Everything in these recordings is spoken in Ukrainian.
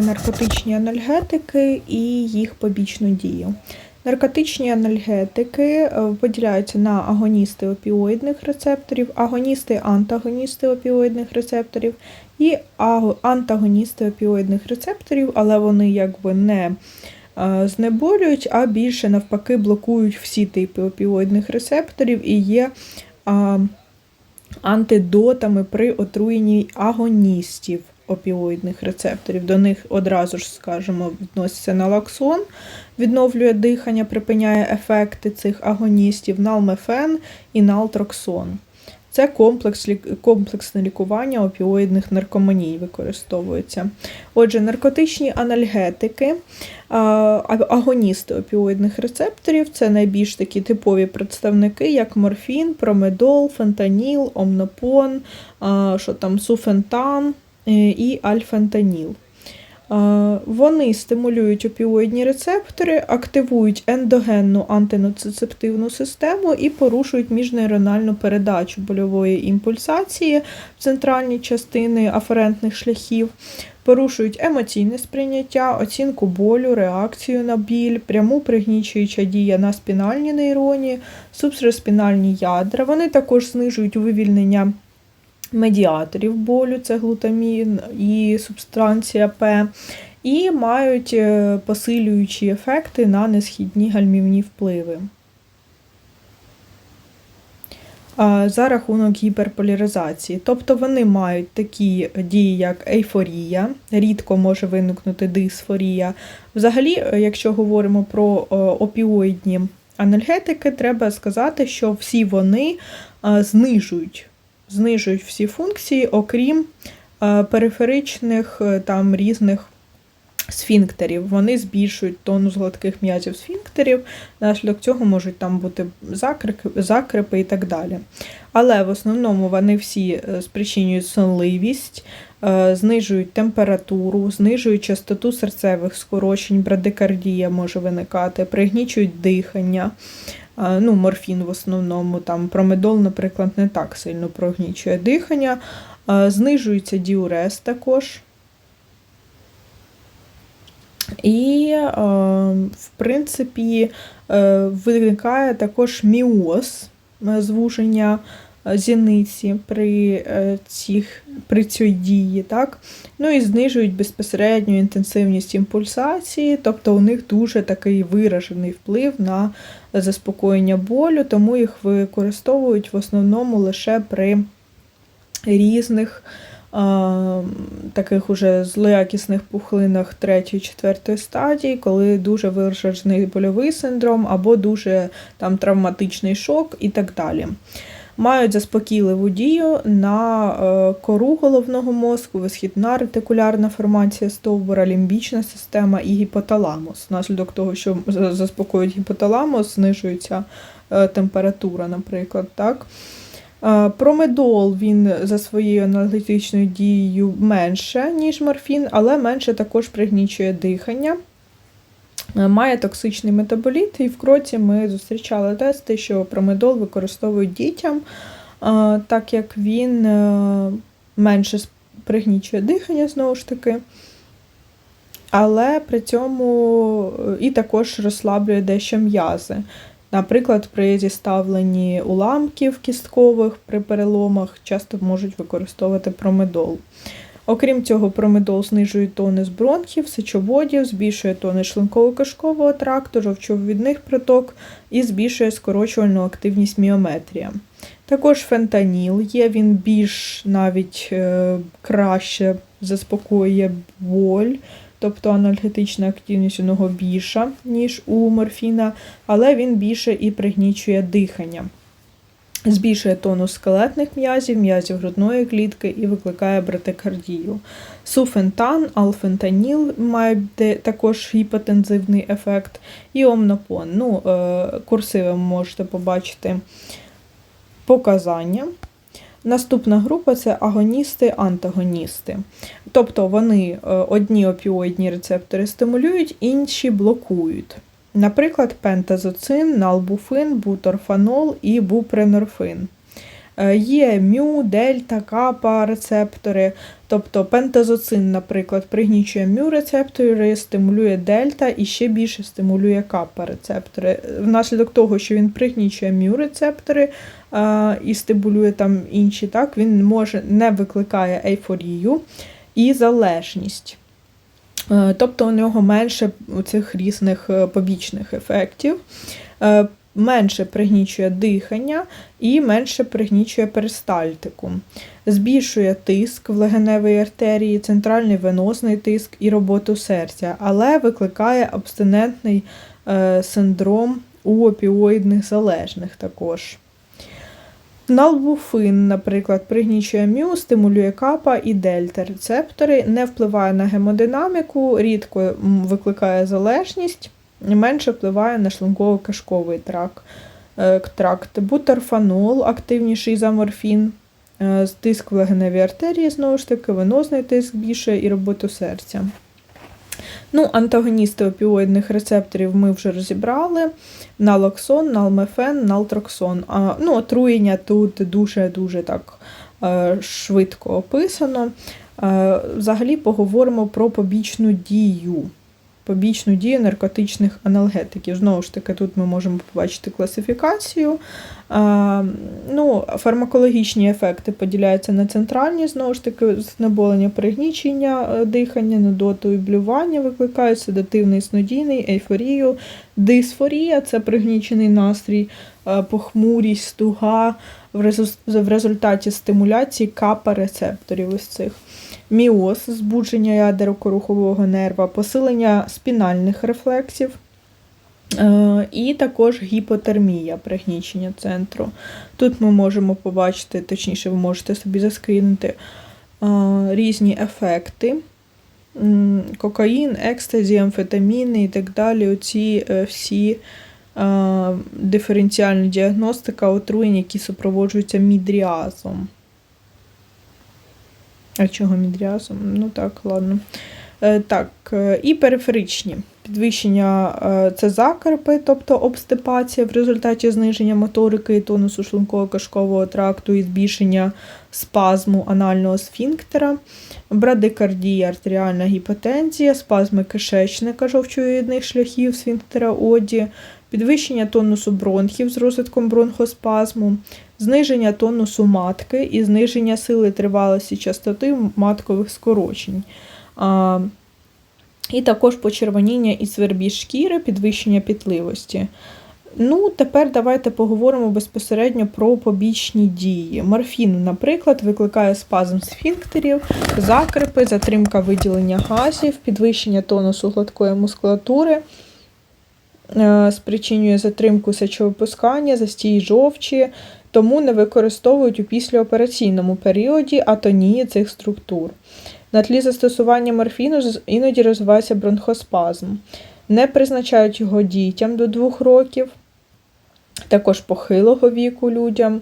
наркотичні анальгетики і їх побічну дію. Наркотичні анальгетики е, поділяються на агоністи опіоїдних рецепторів, агоністи антагоністи опіоїдних рецепторів і антагоністи опіоїдних рецепторів, але вони якби не е, знеболюють, а більше навпаки блокують всі типи опіоїдних рецепторів і є антидотами при отруєнні агоністів опіоїдних рецепторів. До них одразу ж, скажімо, відноситься налоксон, відновлює дихання, припиняє ефекти цих агоністів, налмефен і налтроксон. Це комплекс, комплексне лікування опіоїдних наркоманій використовується. Отже, наркотичні анальгетики, агоністи опіоїдних рецепторів це найбільш такі типові представники, як морфін, промедол, фентаніл, омнопон, що там, суфентан і альфентаніл. Е, Вони стимулюють опіоїдні рецептори, активують ендогенну антиноцицептивну систему і порушують міжнейрональну передачу больової імпульсації в центральній частини аферентних шляхів, порушують емоційне сприйняття, оцінку болю, реакцію на біль, пряму пригнічуюча дія на спінальні нейроні, субсреспінальні ядра. Вони також знижують вивільнення медіаторів болю, це глутамін і субстанція П, і мають е, посилюючі ефекти на несхідні гальмівні впливи. За рахунок гіперполяризації. Тобто вони мають такі дії, як ейфорія, рідко може виникнути дисфорія. Взагалі, е, якщо говоримо про е, опіоїдні анальгетики, треба сказати, що всі вони знижують знижують всі функції, окрім е, периферичних е, там різних сфінктерів. Вони збільшують тонус гладких м'язів сфінктерів, внаслідок цього можуть там бути закрики, закрипи і так далі. Але в основному вони всі е, спричинюють сонливість, знижують температуру, знижують частоту серцевих скорочень, брадикардія може виникати, пригнічують дихання. Ну, морфін в основному, там промедол, наприклад, не так сильно прогнічує дихання, знижується діурез також. І, в принципі, е, виникає також міоз, е, звуження зіниці при, е, цих, при цій дії. Так? Ну і знижують безпосередню інтенсивність імпульсації, тобто у них дуже такий виражений вплив на заспокоєння болю, тому їх використовують в основному лише при різних таких уже злоякісних пухлинах 3-4 стадії, коли дуже виражений больовий синдром або дуже там травматичний шок і так далі. Мають заспокійливу дію на е, кору головного мозку, висхідна ретикулярна формація стовбура, лімбічна система і гіпоталамус. Внаслідок того, що за- заспокоюють гіпоталамус, знижується е, температура, наприклад. Так? Е, Промедол він за своєю аналітичною дією менше, ніж морфін, але менше також пригнічує дихання. Е, Має токсичний метаболіт, і в кроці ми зустрічали тести, що промедол використовують дітям, е, так як він е, менше пригнічує дихання знову ж таки. Але при цьому і також розслаблює дещо м'язи. Наприклад, при зіставленні уламків кісткових при переломах часто можуть використовувати промедол. Окрім цього, промедол знижує тонус бронхів, сечоводів, збільшує тонус шлунково-кишкового тракту, жовчовідних приток і збільшує скорочувальну активність міометрія. Також фентаніл є, він більш навіть е, краще заспокоює боль, тобто анальгетична активність у нього більша, ніж у морфіна, але він більше і пригнічує дихання. Збільшує тонус скелетних м'язів, м'язів грудної клітки і викликає братикардію. Суфентан, алфентаніл має також гіпотензивний ефект, і омнопон. Ну, е, курсивом можете побачити показання. Наступна група це агоністи, антагоністи. Тобто вони е, одні опіоїдні рецептори стимулюють, інші блокують. Наприклад, пентазоцин, налбуфин, буторфанол і бупренорфин. Е, Є мю, дельта, капа рецептори, тобто пентазоцин, наприклад, пригнічує мю рецептори, стимулює дельта і ще більше стимулює капа рецептори. Внаслідок того, що він пригнічує мю рецептори е, і стимулює там інші, так, він може не викликає ейфорію і залежність. Е, Тобто у нього менше цих різних е, побічних ефектів, Е, менше пригнічує дихання і менше пригнічує перистальтику, збільшує тиск в легеневій артерії, центральний венозний тиск і роботу серця, але викликає абстинентний синдром у опіоїдних залежних також. Налбуфин, наприклад, пригнічує мю, стимулює капа і дельта рецептори, не впливає на гемодинаміку, рідко викликає залежність, менше впливає на шлунково-кишковий тракт. Е, тракт. Бутерфанол, активніший за морфін, е, тиск в легеневій артерії, знову ж таки, венозний тиск більше і роботу серця. Ну, антагоністи опіоїдних рецепторів ми вже розібрали. Налоксон, налмефен, налтроксон. А, ну, отруєння тут дуже-дуже так е, швидко описано. Е, взагалі поговоримо про побічну дію. Побічну дію наркотичних аналгетиків. Знову ж таки, тут ми можемо побачити класифікацію. Ну, фармакологічні ефекти поділяються на центральні, знову ж таки, знеболення пригнічення е, дихання, нудоту і блювання викликають седативний снодійний, ейфорію, дисфорія це пригнічений настрій, е, похмурість, стуга в в результаті стимуляції капа рецепторів ось цих. Міоз, збудження ядерокорухового нерва, посилення спінальних рефлексів, Е, І також гіпотермія пригнічення центру. Тут ми можемо побачити, точніше, ви можете собі заскрінити е, різні ефекти. Кокаїн, екстазі, амфетаміни і так далі. Оці е, всі диференціальні діагностика отруєнь, які супроводжуються мідріазом. А чого мідріазом? Ну так, ладно. Е, Так, е, і периферичні. Підвищення е, це закарпи, тобто обстипація в результаті зниження моторики і тонусу шлунково-кишкового тракту і збільшення спазму анального сфінктера, брадикардія, артеріальна гіпотензія, спазми кишечника жовчовидних шляхів сфінктера оді, підвищення тонусу бронхів з розвитком бронхоспазму, зниження тонусу матки і зниження сили тривалості частоти маткових скорочень. І також почервоніння і свербіж шкіри, підвищення пітливості. Ну, тепер давайте поговоримо безпосередньо про побічні дії. Морфін, наприклад, викликає спазм сфінктерів, закрипи, затримка виділення газів, підвищення тонусу гладкої мускулатури, е, спричинює затримку сечовипускання, застій жовчі, тому не використовують у післяопераційному періоді атонії цих структур. На тлі застосування морфіну іноді розвивається бронхоспазм. Не призначають його дітям до 2 років, також похилого віку людям,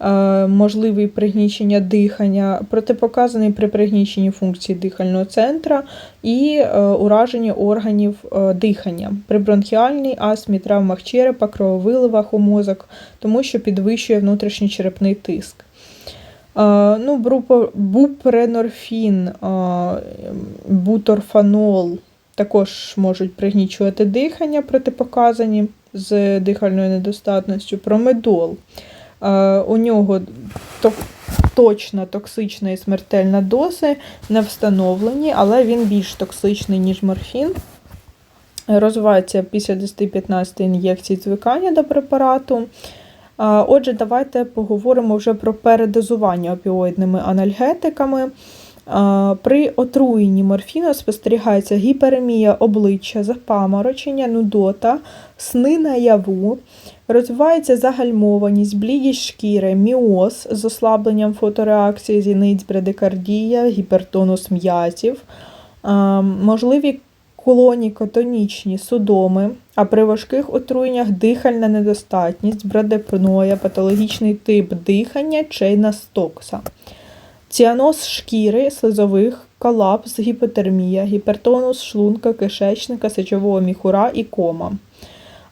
е, можливий пригнічення дихання, протипоказаний при пригніченні функції дихального центра і е, ураження органів е, дихання при бронхіальній астмі, травмах черепа, крововиливах у мозок, тому що підвищує внутрішній черепний тиск. Ну, бупренорфін, буторфанол також можуть пригнічувати дихання протипоказані з дихальною недостатністю. Промедол. У нього точна токсична і смертельна дози не встановлені, але він більш токсичний, ніж морфін. Розвивається після 10-15 ін'єкцій звикання до препарату. Отже, давайте поговоримо вже про передозування опіоїдними анальгетиками. При отруєнні морфіну спостерігається гіперемія обличчя, запаморочення, нудота, сни наяву, розвивається загальмованість, блідість шкіри, міоз з ослабленням фотореакції, зіниць, брадикардія, гіпертонус м'язів, можливі колонікотонічні судоми, а при важких отруєннях дихальна недостатність, брадипноя, патологічний тип дихання, чейна стокса. Ціаноз шкіри, слизових, колапс, гіпотермія, гіпертонус шлунка, кишечника, сечового міхура і кома.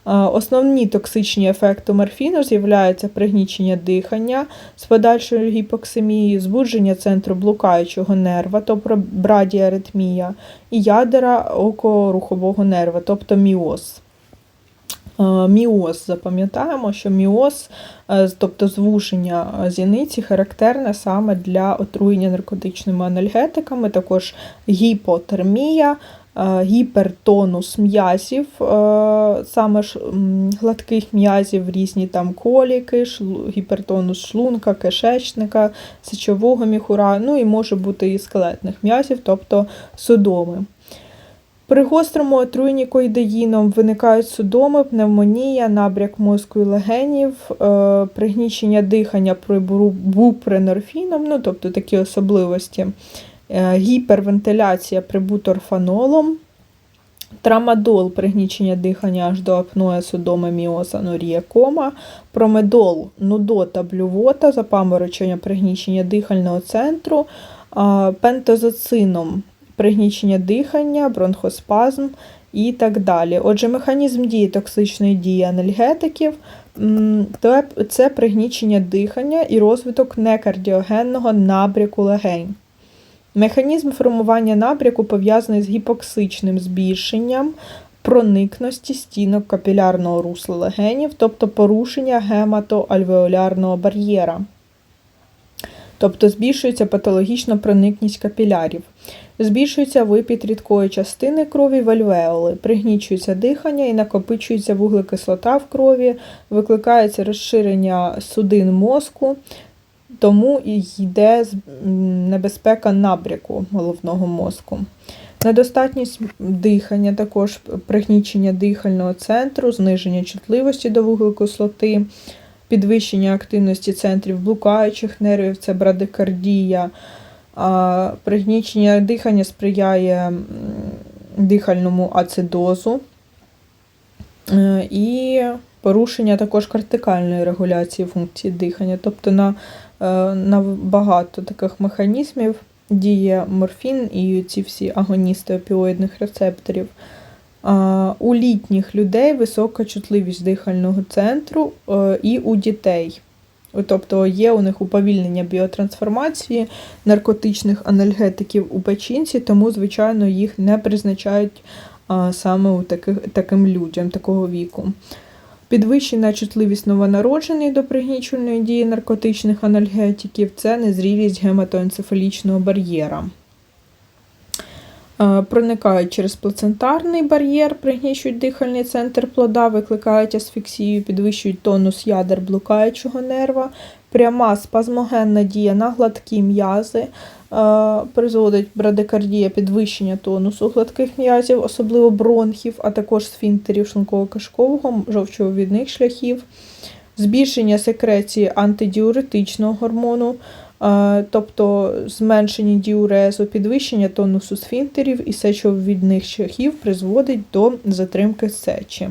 Основні токсичні ефекти морфіну з'являються пригнічення дихання з подальшою гіпоксимією, збудження центру блукаючого нерва, тобто брадіаритмія, і ядера окорухового нерва, тобто міоз. Міоз, запам'ятаємо, що міоз, е, тобто звуження зіниці, характерне саме для отруєння наркотичними анальгетиками, також гіпотермія, е, гіпертонус м'язів, е, саме гладких м'язів, різні там коліки, гіпертонус шлунка, кишечника, сечового міхура, ну і може бути і скелетних м'язів, тобто судоми. При гострому отруєнні коїдеїном виникають судоми, пневмонія, набряк мозку і легенів, е, пригнічення дихання при бупренорфіном, ну тобто такі особливості, е, гіпервентиляція при буторфанолом, трамадол пригнічення дихання аж до апноя, судоми, міоза, норія, кома, промедол, нудота, блювота, запаморочення пригнічення дихального центру, пентозоцином пригнічення дихання, бронхоспазм і так далі. Отже, механізм дії токсичної дії анальгетиків це пригнічення дихання і розвиток некардіогенного набряку легень. Механізм формування набряку пов'язаний з гіпоксичним збільшенням проникності стінок капілярного русла легенів, тобто порушення гематоальвеолярного бар'єра. Тобто збільшується патологічна проникність капілярів. Збільшується випід рідкої частини крові в альвеоли, пригнічується дихання і накопичується вуглекислота в крові, викликається розширення судин мозку, тому і йде небезпека набряку головного мозку. Недостатність дихання, також пригнічення дихального центру, зниження чутливості до вуглекислоти, підвищення активності центрів блукаючих нервів, це брадикардія. Пригнічення дихання сприяє дихальному ацидозу е, і порушення також кортикальної регуляції функції дихання. Тобто на е, на багато таких механізмів діє морфін і ці всі агоністи опіоїдних рецепторів. У літніх людей висока чутливість дихального центру е, і у дітей. Тобто є у них уповільнення біотрансформації наркотичних анальгетиків у печінці, тому, звичайно, їх не призначають саме у таких, таким людям такого віку. Підвищена чутливість новонароджених до пригнічувальної дії наркотичних анальгетиків це незрілість гематоенцефалічного бар'єра. Е, проникають через плацентарний бар'єр, пригнічують дихальний центр плода, викликають асфіксію, підвищують тонус ядер блукаючого нерва, пряма спазмогенна дія на гладкі м'язи, е, призводить брадикардія підвищення тонусу гладких м'язів, особливо бронхів, а також сфінктерів шлунково-кишкового, жовчовідних шляхів, збільшення секреції антидіуретичного гормону тобто зменшення діурезу, підвищення тонусу сфінктерів і сечовідних шляхів призводить до затримки сечі.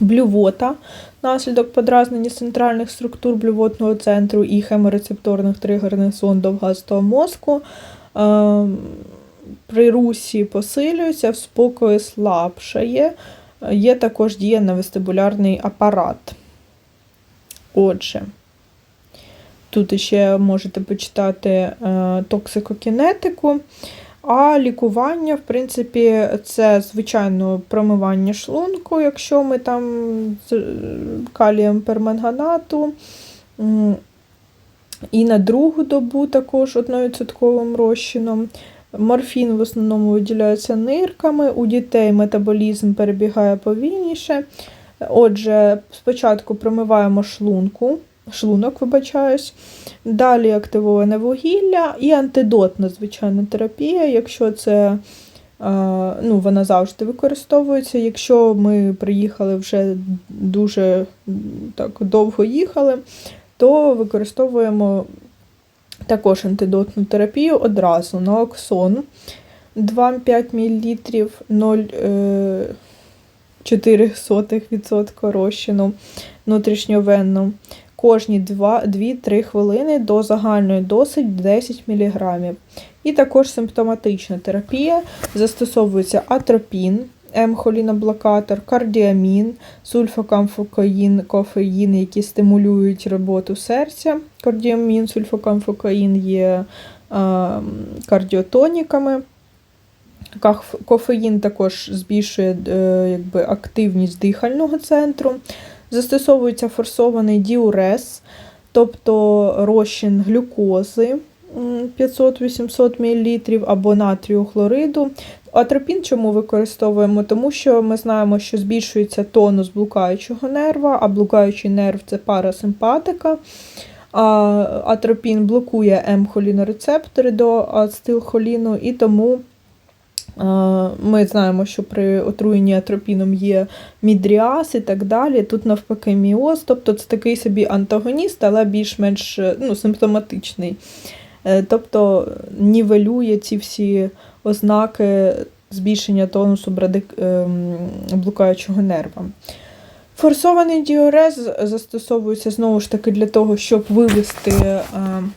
Блювота наслідок подразнення центральних структур блювотного центру і хеморецепторних тригерних зон довгастого мозку. При русі посилюється, в спокої слабшає, є також дія на вестибулярний апарат. Отже, Тут ще можете почитати е, токсикокінетику. А лікування, в принципі, це, звичайно, промивання шлунку, якщо ми там з калієм перманганату. І на другу добу також 1% розчином. Морфін в основному виділяється нирками, у дітей метаболізм перебігає повільніше. Отже, спочатку промиваємо шлунку шлунок, вибачаюсь. Далі активоване вугілля і антидотна звичайна терапія, якщо це ну, вона завжди використовується. Якщо ми приїхали вже дуже так довго їхали, то використовуємо також антидотну терапію одразу на оксон 2-5 мл 0,4% розчину внутрішньовенно кожні 2-3 хвилини до загальної дози 10 мг. І також симптоматична терапія застосовується атропін М-холіноблокатор, кардіамін, сульфокамфокаїн, кофеїн, які стимулюють роботу серця. Кардіамін, сульфокамфокаїн є кардіотоніками. Кофеїн також збільшує е, якби, активність дихального центру. Застосовується форсований діурез, тобто розчин глюкози 500-800 мл або натрію хлориду. Атропін чому використовуємо? Тому що ми знаємо, що збільшується тонус блукаючого нерва, а блукаючий нерв це парасимпатика. Атропін блокує М-холінорецептори до ацетилхоліну, і тому ми знаємо, що при отруєнні атропіном є мідріаз і так далі. Тут навпаки міоз, тобто це такий собі антагоніст, але більш-менш е, ну, симптоматичний. Е, Тобто нівелює ці всі ознаки збільшення тонусу брадик... ем, блукаючого нерва. Форсований діурез застосовується знову ж таки для того, щоб вивести е,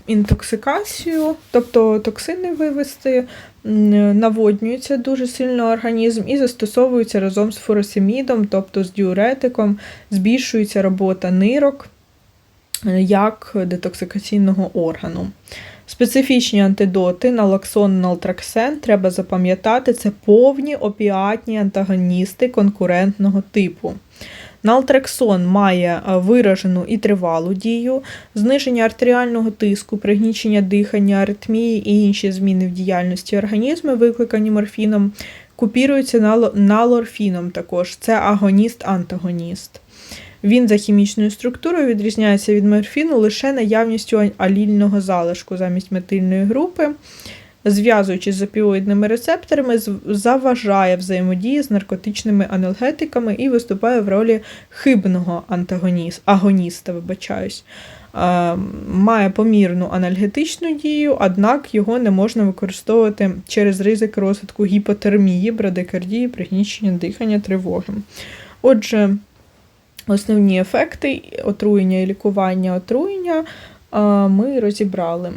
інтоксикацію, тобто токсини вивести, наводнюється дуже сильно організм і застосовується разом з фуросемідом, тобто з діуретиком, збільшується робота нирок е, як детоксикаційного органу. Специфічні антидоти налоксон, налтраксен, треба запам'ятати, це повні опіатні антагоністи конкурентного типу. Нaltrexон має е, виражену і тривалу дію, зниження артеріального тиску, пригнічення дихання, аритмії і інші зміни в діяльності організму, викликані морфіном, купіруються налорфіном також. Це агоніст-антагоніст. Він за хімічною структурою відрізняється від морфіну лише наявністю алільного залишку замість метильної групи. Зв'язуючись з опіоїдними рецепторами, заважає взаємодії з наркотичними анальгетиками і виступає в ролі хибного антагоніс, агоніста, вибачаюсь. Має помірну анальгетичну дію, однак його не можна використовувати через ризик розвитку гіпотермії, брадикардії, пригнічення дихання, тривоги. Отже, основні ефекти отруєння і лікування отруєння ми розібрали.